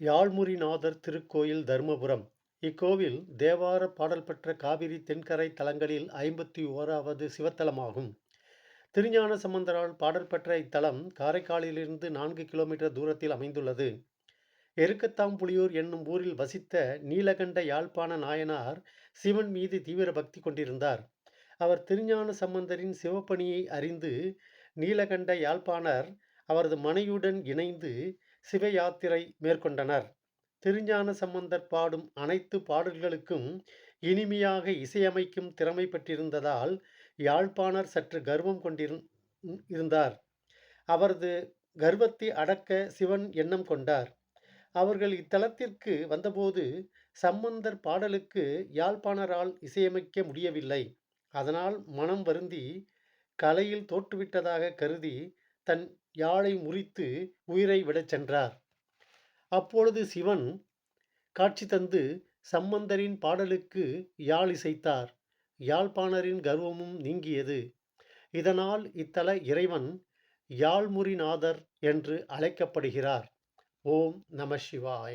யாழ்முறிநாதர் திருக்கோயில் தருமபுரம். இக்கோவில் தேவார பாடல் பெற்ற காவிரி தென்கரை தலங்களில் ஐம்பத்தி ஓராவது சிவத்தலமாகும். திருஞான சம்பந்தரால் பாடல் பெற்ற இத்தலம் காரைக்காலிலிருந்து நான்கு கிலோமீட்டர் தூரத்தில் அமைந்துள்ளது. எருக்கத்தாம்புலியூர் என்னும் ஊரில் வசித்த நீலகண்ட யாழ்ப்பாண நாயனார் சிவன் மீது தீவிர பக்தி கொண்டிருந்தார். அவர் திருஞான சம்பந்தரின் சிவப்பணியை அறிந்து நீலகண்ட யாழ்ப்பாணர் அவரது மனையுடன் இணைந்து சிவ யாத்திரை மேற்கொண்டனர். திருஞான சம்பந்தர் பாடும் அனைத்து பாடல்களுக்கும் இனிமையாக இசையமைக்கும் திறமை பெற்றிருந்ததால் யாழ்ப்பாணர் சற்று கர்வம் கொண்டிருந்தார் அவரது கர்வத்தை அடக்க சிவன் எண்ணம் கொண்டார். அவர்கள் இத்தலத்திற்கு வந்தபோது சம்பந்தர் பாடலுக்கு யாழ்ப்பாணரால் இசையமைக்க முடியவில்லை. அதனால் மனம் வருந்தி கலையில் தோற்றுவிட்டதாக கருதி தன் யாழை முறித்து உயிரை விடச் சென்றார். அப்பொழுது சிவன் காட்சி தந்து சம்பந்தரின் பாடலுக்கு யாழ் இசைத்தார். யாழ்ப்பாணரின் கர்வமும் நீங்கியது. இதனால் இத்தல இறைவன் யாழ்முறிநாதர் என்று அழைக்கப்படுகிறார். ஓம் நம சிவாய.